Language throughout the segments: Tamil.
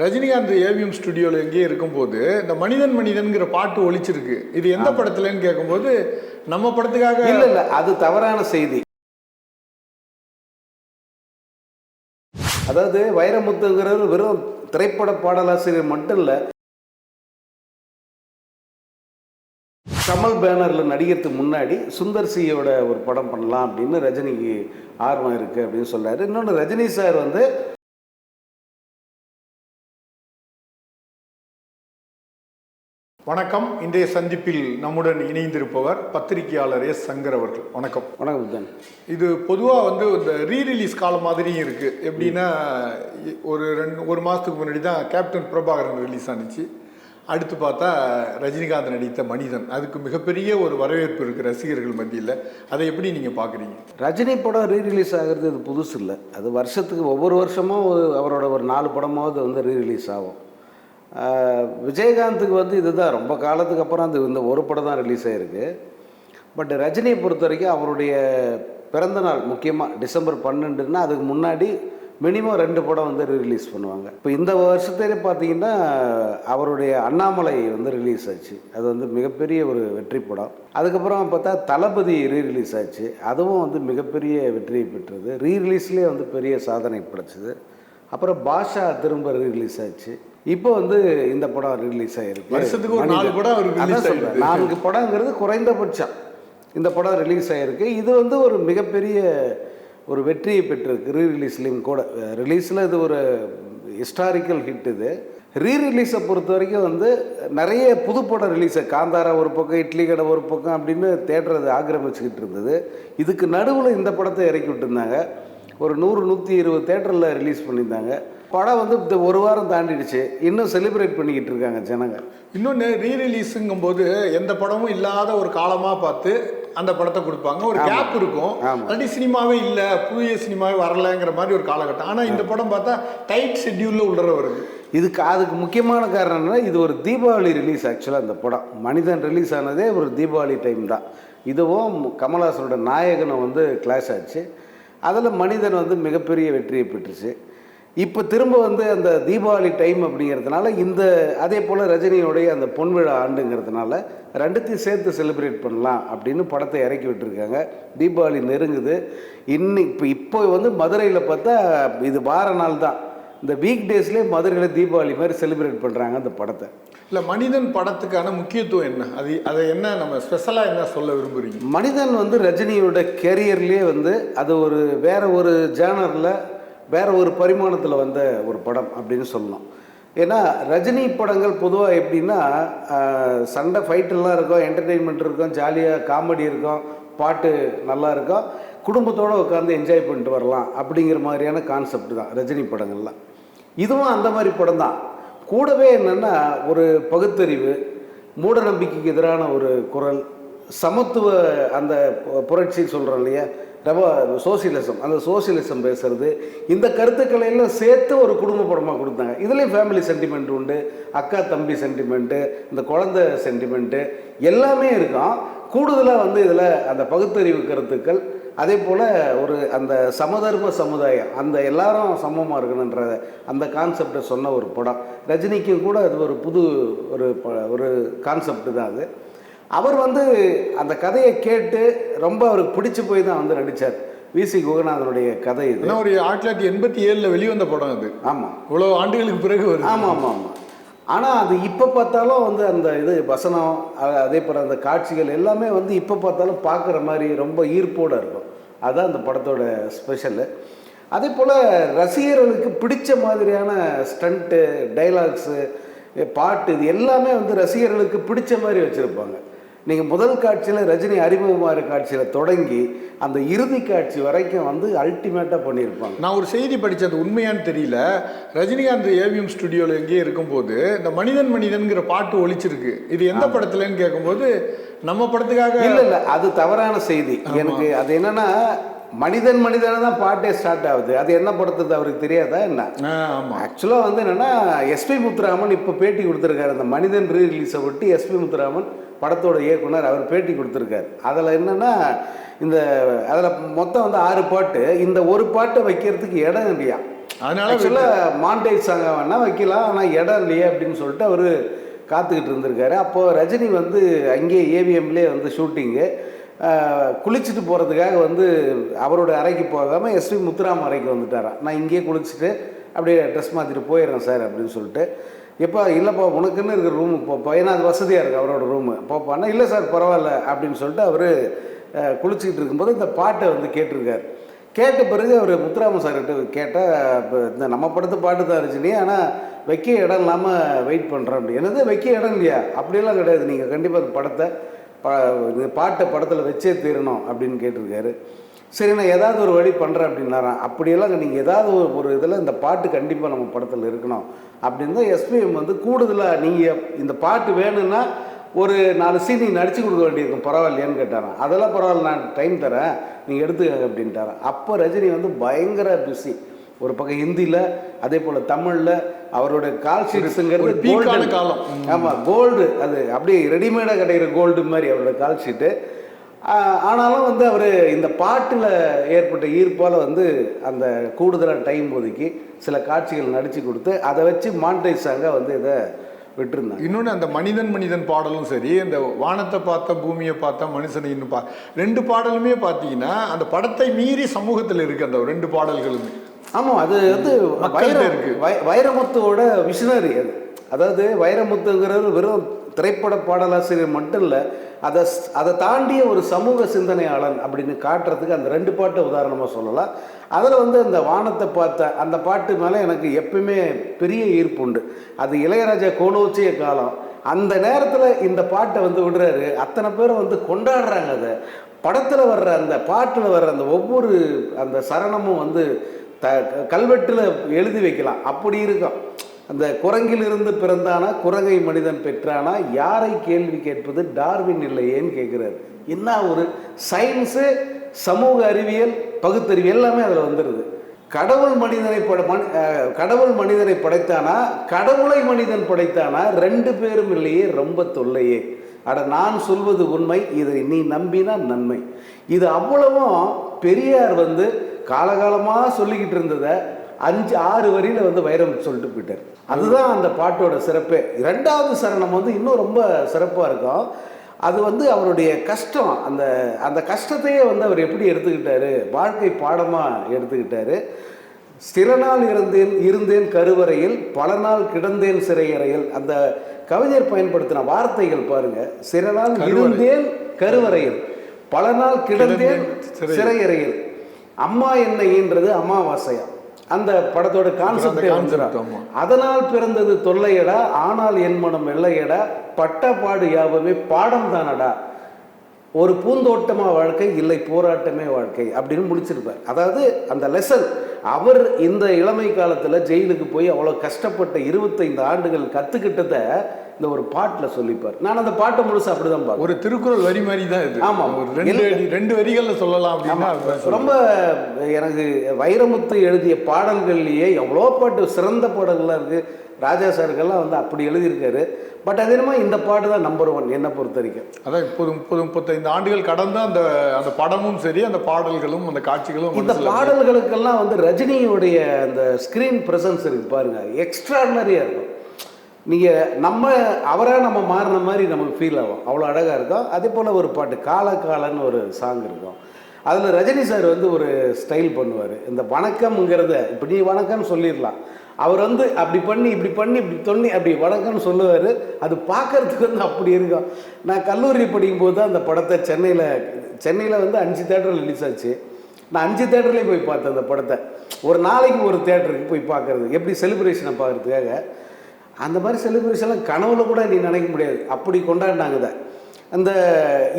ரஜினிகாந்த் ஏவிஎம் ஸ்டுடியோவில் எங்கேயே இருக்கும்போது இந்த மனிதன் மனிதன்கிற பாட்டு ஒலிச்சிருக்கு இது எந்த படத்துலன்னு கேட்கும்போது நம்ம படத்துக்காக இல்ல இல்ல அது தவறான செய்தி. அதாவது வைரமுத்துங்கிறது வெறும் திரைப்பட பாடலாசிரியர் மட்டும் இல்ல கமல் பேனர்ல நடிக்கிறதுக்கு முன்னாடி சுந்தர் சியோட ஒரு படம் பண்ணலாம் அப்படின்னு ரஜினிக்கு ஆர்வம் இருக்கு அப்படின்னு சொல்றாரு. இன்னொன்று ரஜினி சார் வந்து வணக்கம். இன்றைய சந்திப்பில் நம்முடன் இணைந்திருப்பவர் பத்திரிகையாளர் எஸ் சங்கர் அவர்கள். வணக்கம். வணக்கம் இது பொதுவாக வந்து இந்த ரீ ரிலீஸ் காலம் மாதிரியும் இருக்குது எப்படின்னா ஒரு ரெண்டு ஒரு மாதத்துக்கு முன்னாடி தான் கேப்டன் பிரபாகரன் ரிலீஸ் ஆனுச்சு. அடுத்து பார்த்தா ரஜினிகாந்த் நடித்த மனிதன். அதுக்கு மிகப்பெரிய ஒரு வரவேற்பு இருக்குது ரசிகர்கள் மத்தியில். அதை எப்படி நீங்கள் பார்க்குறீங்க? ரஜினி படம் ரீ ரிலீஸ் ஆகிறது இது புதுசு இல்லை. அது வருஷத்துக்கு ஒவ்வொரு வருஷமும் அவரோட ஒரு நாலு படமாவது வந்து ரீ ரிலீஸ் ஆகும். விஜயகாந்துக்கு வந்து இதுதான் ரொம்ப காலத்துக்கு அப்புறம் அந்த இந்த ஒரு படம் தான் ரிலீஸ் ஆகிருக்கு பட் ரஜினியை பொறுத்த வரைக்கும் அவருடைய பிறந்த நாள் முக்கியமாக டிசம்பர் பன்னெண்டுன்னா அதுக்கு முன்னாடி மினிமம் ரெண்டு படம் வந்து ரிலீஸ் பண்ணுவாங்க. இப்போ இந்த வருஷத்திலே பார்த்தீங்கன்னா அவருடைய அண்ணாமலை வந்து ரிலீஸ் ஆச்சு. அது வந்து மிகப்பெரிய ஒரு வெற்றி படம். அதுக்கப்புறம் பார்த்தா தளபதி ரீ ரிலீஸ் ஆச்சு. அதுவும் வந்து மிகப்பெரிய வெற்றியை பெற்றது. ரீ ரிலீஸ்லேயே வந்து பெரிய சாதனை படைச்சது. அப்புறம் பாஷா திரும்ப ரிலீஸ் ஆச்சு. இப்போ வந்து இந்த படம் ரிலீஸ் ஆயிருக்கு. வருஷத்துக்கு ஒரு நாலு. படம். ஆயிடுது. நான்கு படங்கிறது குறைந்தபட்சம். இந்த படம் ரிலீஸ் ஆகிருக்கு இது வந்து ஒரு மிகப்பெரிய ஒரு வெற்றியை பெற்றிருக்கு. ரீ ரிலீஸ்லேயும் கூட. ரிலீஸில் இது ஒரு ஹிஸ்டாரிக்கல் ஹிட் இது. ரீ ரிலீஸை பொறுத்த வரைக்கும் வந்து நிறைய புது படம் ரிலீஸை காந்தாரா ஒரு பக்கம் இட்லி கடை ஒரு பக்கம் அப்படின்னு தேட்டர் அது ஆக்கிரமிச்சுக்கிட்டு இருந்தது. இதுக்கு நடுவில் இந்த படத்தை இறக்கி விட்டுருந்தாங்க. ஒரு நூறு நூற்றி இருபது தேட்டரில் ரிலீஸ் பண்ணியிருந்தாங்க. படம் வந்து இந்த ஒரு வாரம் தாண்டிடுச்சு. இன்னும் செலிப்ரேட் பண்ணிக்கிட்டு இருக்காங்க ஜனங்க இன்னொன்று ரீ ரிலீஸுங்கும் போது எந்த படமும் இல்லாத ஒரு காலமாக பார்த்து அந்த படத்தை கொடுப்பாங்க. ஒரு கேப் இருக்கும். அல்லாட்டி சினிமாவே இல்லை புதிய சினிமாவே வரலைங்கிற மாதிரி ஒரு காலகட்டம். ஆனால் இந்த படம் பார்த்தா டைட் ஷெட்யூலில் உள்ள வருது இதுக்கு அதுக்கு முக்கியமான காரணம் என்னன்னா இது ஒரு தீபாவளி ரிலீஸ் ஆக்சுவலாக இந்த படம். மனிதன் ரிலீஸ் ஆனதே ஒரு தீபாவளி டைம் தான். இதுவும் கமல்ஹாசனோட நாயகனை வந்து கிளாஸ் ஆச்சு. அதில் மனிதன் வந்து மிகப்பெரிய வெற்றியை பெற்றுச்சு. இப்போ திரும்ப வந்து அந்த தீபாவளி டைம் அப்படிங்கிறதுனால இந்த அதே போல் ரஜினியோடைய அந்த பொன்விழா ஆண்டுங்கிறதுனால ரெண்டுத்தையும் சேர்த்து செலிப்ரேட் பண்ணலாம் அப்படின்னு படத்தை இறக்கி விட்டுருக்காங்க. தீபாவளி நெருங்குது. இன்னி இப்போ இப்போ வந்து மதுரையில் பார்த்தா இது வார நாள் தான். இந்த வீக் டேஸ்லேயே மதுரையில் தீபாவளி மாதிரி செலிப்ரேட் பண்ணுறாங்க அந்த படத்தை. இல்லை மனிதன் படத்துக்கான முக்கியத்துவம் என்ன? அது அதை என்ன நம்ம ஸ்பெஷலாக என்ன சொல்ல விரும்புறீங்க? மனிதன் வந்து ரஜினியோட கேரியர்லேயே வந்து அது ஒரு வேற ஒரு ஜேனரில் வேறு ஒரு பரிமாணத்தில் வந்த ஒரு படம் அப்படின்னு சொல்லலாம். ஏன்னா ரஜினி படங்கள் பொதுவாக எப்படின்னா சண்டை ஃபைட்டெல்லாம் இருக்கும் என்டர்டெயின்மெண்ட் இருக்கும் ஜாலியாக காமெடி இருக்கும் பாட்டு நல்லா இருக்கும். குடும்பத்தோடு உட்காந்து என்ஜாய் பண்ணிட்டு வரலாம் அப்படிங்கிற மாதிரியான கான்செப்ட் தான் ரஜினி படங்கள்லாம் இதுவும் அந்த மாதிரி படம் தான். கூடவே என்னென்னா ஒரு பகுத்தறிவு மூட நம்பிக்கைக்கு எதிரான ஒரு குரல் சமத்துவ அந்த புரட்சி சொல்கிறோம் இல்லையா? ரொம்ப சோசியலிசம். அந்த சோசியலிசம் பேசுறது இந்த கருத்துக்களை எல்லாம் சேர்த்து ஒரு குடும்ப படமாக கொடுத்தாங்க. இதுலேயும் ஃபேமிலி சென்டிமெண்ட் உண்டு அக்கா தம்பி சென்டிமெண்ட்டு இந்த குழந்தை சென்டிமெண்ட்டு எல்லாமே இருக்கும். கூடுதலாக வந்து இதில் அந்த பகுத்தறிவு கருத்துக்கள் அதே போல் ஒரு அந்த சமதர்ம சமுதாயம் அந்த எல்லாரும் சமமாக இருக்கணுன்ற அந்த கான்செப்டை சொன்ன ஒரு படம். ரஜினிக்கும் கூட அது ஒரு புது ஒரு ப- ஒரு கான்செப்ட் தான் அது. அவர் வந்து அந்த கதையை கேட்டு ரொம்ப அவருக்கு பிடிச்சு போய் தான் வந்து நடித்தார் விசி குகநாதனுடைய கதை இது. ஒரு ஆயிரத்தி தொள்ளாயிரத்தி எண்பத்தி ஏழில் வெளிவந்த படம் அது. ஆமாம் இவ்வளோ ஆண்டுகளுக்கு பிறகு வருது. ஆமாம் ஆமாம் ஆமாம் ஆனால் அது இப்போ பார்த்தாலும் வந்து அந்த இது வசனம் அதே போல் அந்த காட்சிகள் எல்லாமே வந்து இப்போ பார்த்தாலும் பார்க்குற மாதிரி ரொம்ப ஈர்ப்போடு இருக்கும். அதுதான் அந்த படத்தோட ஸ்பெஷலு அதே போல் ரசிகர்களுக்கு பிடிச்ச மாதிரியான ஸ்டண்ட்டு டைலாக்ஸு பாட்டு இது எல்லாமே வந்து ரசிகர்களுக்கு பிடிச்ச மாதிரி வச்சுருப்பாங்க. நீங்கள் முதல் காட்சியில் ரஜினி அறிமுகமாகிற காட்சியில் தொடங்கி அந்த இறுதி காட்சி வரைக்கும் வந்து அல்டிமேட்டாக பண்ணியிருப்பாங்க. நான் ஒரு செய்தி படித்தது உண்மையான்னு தெரியல. ரஜினிகாந்த் ஏவிஎம் ஸ்டுடியோவில் எங்கேயே இருக்கும்போது இந்த மனிதன் மனிதன்கிற பாட்டு ஒலிச்சிருக்கு. இது எந்த படத்துலன்னு கேட்கும்போது நம்ம படத்துக்காக இல்ல இல்ல அது தவறான செய்தி. எனக்கு அது என்னன்னா மனிதன் மனிதன தான் பாட்டே ஸ்டார்ட் ஆகுது. அது என்ன படுத்துறது அவருக்கு தெரியாதா என்ன? ஆக்சுவலாக வந்து என்னன்னா எஸ்பி முத்துராமன் இப்போ பேட்டி கொடுத்துருக்காரு. அந்த மனிதன் ரீ ரிலீஸை ஒட்டி எஸ்பி முத்துராமன் படத்தோட இயக்குனர் அவர் பேட்டி கொடுத்துருக்காரு. அதில் என்னன்னா இந்த அதில் மொத்தம் வந்து ஆறு பாட்டு. இந்த ஒரு பாட்டை வைக்கிறதுக்கு இடம் இல்லையா? அதனால ஆக்சுவலாக மாண்டேஜ் சாங்க வேணா வைக்கலாம் ஆனால் இடம் இல்லையே அப்படின்னு சொல்லிட்டு அவர் காத்துக்கிட்டு இருந்திருக்காரு. அப்போது ரஜினி வந்து அங்கேயே ஏவிஎம்லேயே வந்து ஷூட்டிங்கு குளிச்சுட்டு போகிறதுக்காக வந்து அவரோட அறைக்கு போகாமல் எஸ்வி முத்துராம் அறைக்கு வந்துட்டாராம் நான் இங்கேயே குளிச்சுட்டு அப்படியே ட்ரெஸ் மாற்றிட்டு போயிடுறேன் சார் அப்படின்னு சொல்லிட்டு. எப்போ இல்லைப்பா உனக்குன்னு இருக்கிற ரூமு போப்பா ஏன்னா அது வசதியாக இருக்குது அவரோட ரூமு போப்பான்னா இல்லை சார் பரவாயில்ல அப்படின்னு சொல்லிட்டு அவர் குளிச்சுக்கிட்டு இருக்கும்போது இந்த பாட்டை வந்து கேட்டிருக்கார். கேட்ட பிறகு அவர் முத்துராம சார்கிட்ட கேட்டால் இப்போ இந்த நம்ம படத்து பாட்டு தான் இருந்துச்சு ஆனால் வைக்க இடம் இல்லாமல் வெயிட் பண்ணுறோம் அப்படி. என்னது வைக்க இடம் இல்லையா? அப்படியெல்லாம் கிடையாது நீங்கள் கண்டிப்பாக அந்த படத்தை பா பாட்டை படத்தில் வச்சே தீரணும் அப்படின்னு கேட்டிருக்காரு. சரி நான் ஏதாவது ஒரு வழி பண்ணுறேன் அப்படின்னாராம் அப்படியெல்லாம் நீங்கள் ஏதாவது ஒரு ஒரு இதில் இந்த பாட்டு கண்டிப்பாக நம்ம படத்தில் இருக்கணும். அப்படின்னு தான் எஸ்பிஎம் வந்து கூடுதலாக நீங்கள் இந்த பாட்டு வேணும்னா ஒரு நாலு சீன் நீ நடிச்சு கொடுக்க வேண்டியிருக்கும். பரவாயில்லையான்னு கேட்டாராம் அதெல்லாம் பரவாயில்ல நான் டைம் தரேன் நீங்கள் எடுத்துக்கங்க அப்படின்ட்டாராம் அப்போ ரஜினி வந்து பயங்கர பிஸி ஒரு பக்கம் ஹிந்தியில் அதே போல் தமிழில் அவரோட கால் ஷீட்ஸுங்கிறது பீக்கான காலம். ஆமாம் கோல்டு அது அப்படியே ரெடிமேடாக கிடைக்கிற கோல்டு மாதிரி அவரோட கால் ஷீட்டு ஆனாலும் வந்து அவர் இந்த பாட்டில் ஏற்பட்ட ஈர்ப்பால் வந்து அந்த கூடுதலாக டைம் ஒதுக்கி சில காட்சிகள் நடித்து கொடுத்து அதை வச்சு மாண்டேஜ் சாங்க வந்து இதை விட்டுருந்தாங்க. இன்னொன்று அந்த மனிதன் மனிதன் பாடலும் சரி அந்த வானத்தை பார்த்த பூமியை பார்த்த மனுஷனை இன்னும் பா ரெண்டு பாடலுமே பார்த்தீங்கன்னா அந்த படத்தை மீறி சமூகத்தில் இருக்கு அந்த ரெண்டு பாடல்களுமே. ஆமாம் அது வந்து வைர இருக்கு. வை- வைரமுத்துவோட விஷனரி அது. அதாவது வைரமுத்துங்கிறது வெறும் திரைப்பட பாடலாசிரியர் மட்டும் இல்லை அதை அதை தாண்டிய ஒரு சமூக சிந்தனையாளன் அப்படின்னு காட்டுறதுக்கு அந்த ரெண்டு பாட்டை உதாரணமாக சொல்லலாம். அதில் வந்து அந்த வானத்தை பார்த்த அந்த பாட்டு மேலே எனக்கு எப்பயுமே பெரிய ஈர்ப்பு உண்டு. அது இளையராஜா கோலோச்சிய காலம். அந்த நேரத்தில் இந்த பாட்டை வந்து விடுறாரு. அத்தனை பேரும் வந்து கொண்டாடுறாங்க அதை. படத்தில் வர்ற அந்த பாட்டில் வர்ற அந்த ஒவ்வொரு அந்த சரணமும் வந்து த கல்வெட்டில் எழுதி வைக்கலாம். அப்படி இருக்கும். அந்த குரங்கிலிருந்து பிறந்தானா குரங்கை மனிதன் பெற்றானா யாரை கேள்வி கேட்பது டார்வின் இல்லையேன்னு கேட்குறாரு. என்ன ஒரு சயின்ஸு சமூக அறிவியல் பகுத்தறிவு எல்லாமே அதில் வந்துடுது கடவுள் மனிதனை பட மனி கடவுள் மனிதனை படைத்தானா கடவுளை மனிதன் படைத்தானா ரெண்டு பேரும் இல்லையே ரொம்ப தொல்லையே. அட நான் சொல்வது உண்மை இதை நீ நம்பினா நன்மை. இது அவ்வளவும் பெரியார் வந்து காலகாலமாக சொல்லிக்கிட்டு இருந்ததை அஞ்சு ஆறு வரியில் வந்து வைரம் சொல்லிட்டு போயிட்டார். அதுதான் அந்த பாட்டோட சிறப்பே. இரண்டாவது சரணம் வந்து இன்னும் ரொம்ப சிறப்பாக இருக்கும். அது வந்து அவருடைய கஷ்டம். அந்த அந்த கஷ்டத்தையே வந்து அவர் எப்படி எடுத்துக்கிட்டாரு? வாழ்க்கை பாடமாக எடுத்துக்கிட்டாரு. சில நாள் இருந்தேன் இருந்தேன் கருவறையில் பல நாள் கிடந்தேன் சிறையறையில். அந்த கவிஞர் பயன்படுத்தின வார்த்தைகள் பாருங்க. சில நாள். இருந்தேன் கருவறையில் பல நாள் கிடந்தேன். சிறையறையில். அம்மா என்ன ஈன்றது அமாவாசையா? அந்த படத்தோட கான்செப்டே. அதனால் பிறந்தது தொல்லையடா ஆனால் என் மனம் வெள்ளையடா பட்டப்பாடு யாவுமே பாடம் தானடா ஒரு பூந்தோட்டமா வாழ்க்கை இல்லை போராட்டமே வாழ்க்கை அப்படின்னு முடிச்சிருப்பார் அதாவது அந்த லெசன் அவர் இந்த இளமை காலத்தில் ஜெயிலுக்கு போய் அவ்வளோ கஷ்டப்பட்ட இருபத்தைந்து ஆண்டுகள் கற்றுக்கிட்டதை இந்த ஒரு பாட்டில் சொல்லிப்பார். நான் அந்த பாட்டை முழுசு அப்படிதான் பார்க்குறேன் ஒரு திருக்குறள் வரி மாதிரி தான் இது. ஆமா. ஒரு ரெண்டு ரெண்டு வரிகள்ல சொல்லலாம் அப்படின்னா. ரொம்ப எனக்கு வைரமுத்து எழுதிய பாடல்கள்லேயே எவ்வளோ பாட்டு சிறந்த பாடல்கள்லாம் இருக்குது ராஜா சாருக்கெல்லாம் வந்து அப்படி எழுதியிருக்காரு. பட் அது என்னமோ இந்த பாட்டு தான் நம்பர் ஒன் என்னை பொறுத்த வரைக்கும். அதான் இப்போது முப்பது முப்பத்தைந்து ஆண்டுகள் கடந்த அந்த அந்த படமும் சரி அந்த பாடல்களும் அந்த காட்சிகளும் இந்த பாடல்களுக்கெல்லாம் வந்து ரஜினியுடைய அந்த ஸ்க்ரீன் ப்ரெசன்ஸ் இருக்கு பாருங்க. எக்ஸ்ட்ராடினரியாக இருக்கும். நீங்கள் நம்ம அவராக நம்ம மாறின மாதிரி நமக்கு ஃபீல் ஆகும். அவ்வளோ அழகாக இருக்கும். அதே போல் ஒரு பாட்டு கால காலன்னு ஒரு சாங் இருக்கும். அதில் ரஜினி சார் வந்து ஒரு ஸ்டைல் பண்ணுவார். இந்த வணக்கம்ங்கிறத இப்போ நீ வணக்கம்னு சொல்லிடலாம். அவர் வந்து அப்படி பண்ணி இப்படி பண்ணி இப்படி தொண்ணி அப்படி வணக்கம்னு சொல்லுவார். அது பார்க்கறதுக்கு வந்து அப்படி இருக்கும். நான் கல்லூரி படிக்கும்போது தான் அந்த படத்தை சென்னையில் சென்னையில் வந்து அஞ்சு தேட்டரில் ரிலீஸ் ஆச்சு. நான் அஞ்சு தேட்டர்லேயும் போய் பார்த்தேன் அந்த படத்தை. ஒரு நாளைக்கு ஒரு தேட்டருக்கு போய் பார்க்கறது எப்படி செலிப்ரேஷனை பார்க்கறதுக்காக அந்த மாதிரி செலிப்ரேஷன்லாம் கனவுல கூட நீ நினைக்க முடியாது. அப்படி கொண்டாடினாங்க இதை. அந்த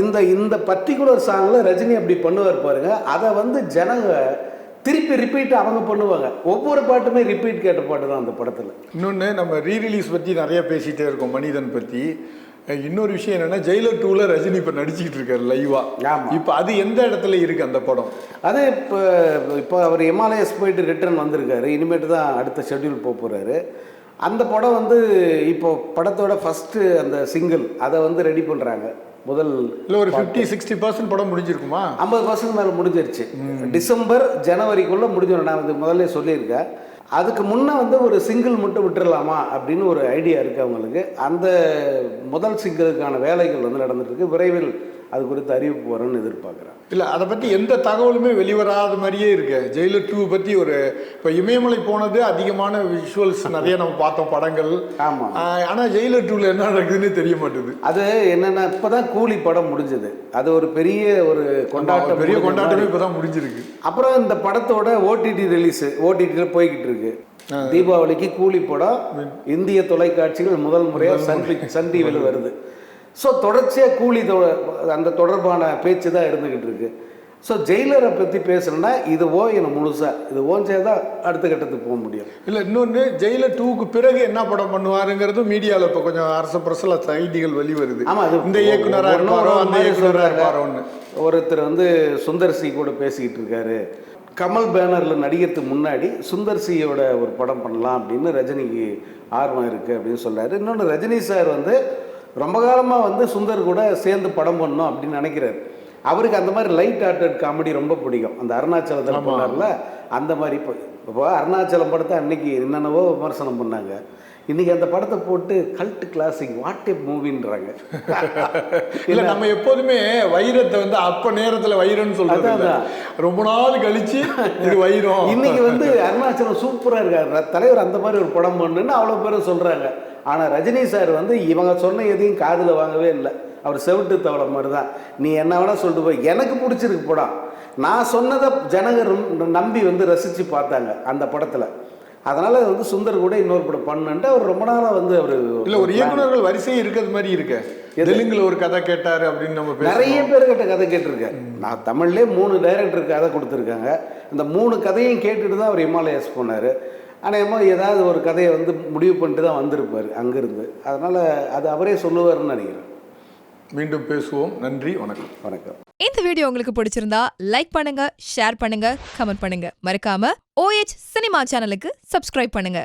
இந்த இந்த பர்டிகுலர் சாங்கில் ரஜினி அப்படி பண்ணுவார் பாருங்க. அதை வந்து ஜனங்க திருப்பி ரிப்பீட் அவங்க பண்ணுவாங்க. ஒவ்வொரு பாட்டுமே ரிப்பீட் கேட்ட பாட்டு தான் அந்த படத்தில். இன்னொன்று நம்ம ரீரிலீஸ் பற்றி நிறைய பேசிகிட்டே இருக்கோம் மனிதன் பற்றி இன்னொரு விஷயம் என்னன்னா ஜெயிலர் டூவில் ரஜினி இப்போ நடிச்சுக்கிட்டு இருக்காரு லைவா ஆமா. இப்போ அது எந்த இடத்துல இருக்கு அந்த படம்? அது இப்போ இப்போ அவர் எம்ஆர்ஐஎஸ் போயிட்டு ரிட்டர்ன் வந்திருக்காரு. இனிமேட்டு தான் அடுத்த ஷெட்யூல் போக போகிறாரு அந்த படம் வந்து இப்போ படத்தோட ஃபஸ்ட்டு அந்த சிங்கிள் அதை வந்து ரெடி பண்ணுறாங்க முதல் இல்லை ஒரு ஃபிஃப்டி சிக்ஸ்டி பர்சன்ட் படம் முடிஞ்சிருக்குமா? ஐம்பது பர்சன்ட் மேலே முடிஞ்சிருச்சு. டிசம்பர் ஜனவரிக்குள்ளே முடிஞ்சிடும். நான் இது முதல்ல சொல்லியிருக்கேன். அதுக்கு முன்னே வந்து ஒரு சிங்கிள் மட்டும் விட்டுறலாமா அப்படின்னு ஒரு ஐடியா இருக்குது அவங்களுக்கு. அந்த முதல் சிங்கிளுக்கான வேலைகள் வந்து நடந்துட்டு இருக்கு. விரைவில் அது குறித்து அறிவிப்பு வரும்னு எதிர்பார்க்குறேன் இல்லை அதை பற்றி எந்த தகவலுமே வெளிவராத மாதிரியே இருக்கு. ஜெயிலர் டூ பற்றி ஒரு இப்போ இமயமலை போனது அதிகமான விஷுவல்ஸ் நிறைய நம்ம பார்த்தோம் படங்கள். ஆமாம் ஆனால் ஜெயிலர் டூவில் என்ன நடக்குதுன்னு தெரிய மாட்டுது. அது என்னென்னா இப்போ தான் கூலி படம் முடிஞ்சது. அது ஒரு பெரிய ஒரு கொண்டாட்டம் பெரிய கொண்டாட்டமே. இப்போ தான் முடிஞ்சிருக்கு. அப்புறம் இந்த படத்தோட ஓடிடி ரிலீஸ் ஓடிடியில் போய்கிட்டு இருக்கு. தீபாவளிக்கு கூலி படம் இந்திய தொலைக்காட்சிகள் முதல் முறையாக சன் சன் டிவியில் வருது. ஸோ தொடர்ச்சியாக கூலி அந்த தொடர்பான பேச்சு தான் இருந்துக்கிட்டு இருக்கு ஸோ ஜெயிலரை பற்றி பேசணும்னா இது ஓ என்ன முழுசாக இது ஓஞ்சே தான் அடுத்த கட்டத்துக்கு போக முடியும். இல்லை இன்னொன்று ஜெயிலர் டூக்கு பிறகு என்ன படம் பண்ணுவாருங்கிறதும் மீடியாவில் இப்போ கொஞ்சம் அரச பிரசல செய்திகள் வெளிவருது ஆமா அது இந்த இயக்குனராக இருப்பாரோ அந்த இயக்குனராக. இருப்பாரோன்னு ஒருத்தர் வந்து சுந்தர் சி கூட பேசிக்கிட்டு இருக்காரு. கமல் பேனரில் நடிக்கிறதுக்கு முன்னாடி சுந்தர் சியோட ஒரு படம் பண்ணலாம் அப்படின்னு ரஜினிக்கு ஆர்வம் இருக்குது அப்படின்னு சொல்றாரு. இன்னொன்று ரஜினி சார் வந்து ரொம்ப காலமாக வந்து சுந்தர் கூட சேர்ந்து படம் பண்ணணும் அப்படின்னு நினைக்கிறாரு. அவருக்கு அந்த மாதிரி லைட் ஹார்ட்டட் காமெடி ரொம்ப பிடிக்கும். அந்த அருணாச்சலத்தில் பண்ணார்ல அந்த மாதிரி இப்போ இப்போ அருணாச்சலம் படத்தை அன்னைக்கு என்னென்னவோ விமர்சனம் பண்ணாங்க. இன்னைக்கு அந்த படத்தை போட்டு கல்ட் கிளாசிக் வாட் மூவின்றாங்க இல்ல நம்ம எப்போதுமே வைரத்தை வந்து அப்ப நேரத்துல வைரம்னு. அதான், ரொம்ப நாள் கழிச்சு இது வைரம். இன்னைக்கு வந்து அருணாச்சலம் சூப்பரா இருக்காரு. தலைவர் அந்த மாதிரி ஒரு படம் பண்ணுன்னு அவ்வளவு பேரும் சொல்றாங்க. ஆனா ரஜினி சார் வந்து இவங்க சொன்ன எதையும் காதுல வாங்கவே இல்லை. அவர் செவிட்டு தவளை மாதிரி தான் நீ என்ன வேணா சொல்லிட்டு போய் எனக்கு பிடிச்சிருக்கு படம் நான் சொன்னதை ஜனங்க ரொம்ப நம்பி வந்து ரசிச்சு பார்த்தாங்க அந்த படத்துல. அதனால வந்து சுந்தர் கூட இன்னொரு படம் பண்ணுன்ட்டு அவர் ரொம்ப நாளா வந்து அவர் இல்ல ஒரு இயக்குனர்கள் வரிசையே இருக்கிறது மாதிரி இருக்கு. தெலுங்குல ஒரு கதை கேட்டாரு அப்படின்னு நம்ம. நிறைய பேர்கிட்ட கதை கேட்டிருக்கேன். நான் தமிழ்லே மூணு டைரக்டர் கதை கொடுத்துருக்காங்க. இந்த மூணு கதையும் கேட்டுட்டு தான் அவர் இமாலயஸ் போனார். அநேகமாக ஏதாவது ஒரு கதையை வந்து முடிவு பண்ணிட்டு தான் வந்திருப்பார் அங்கேருந்து. அதனால் அது அவரே சொல்லுவார்னு நினைக்கிறேன். மீண்டும் பேசுவோம். நன்றி வணக்கம். வணக்கம். இந்த வீடியோ உங்களுக்கு பிடிச்சிருந்தா லைக் பண்ணுங்க ஷேர் பண்ணுங்க கமெண்ட் பண்ணுங்க. மறக்காம ஓஎச் சினிமா சேனலுக்கு சப்ஸ்கிரைப் பண்ணுங்க.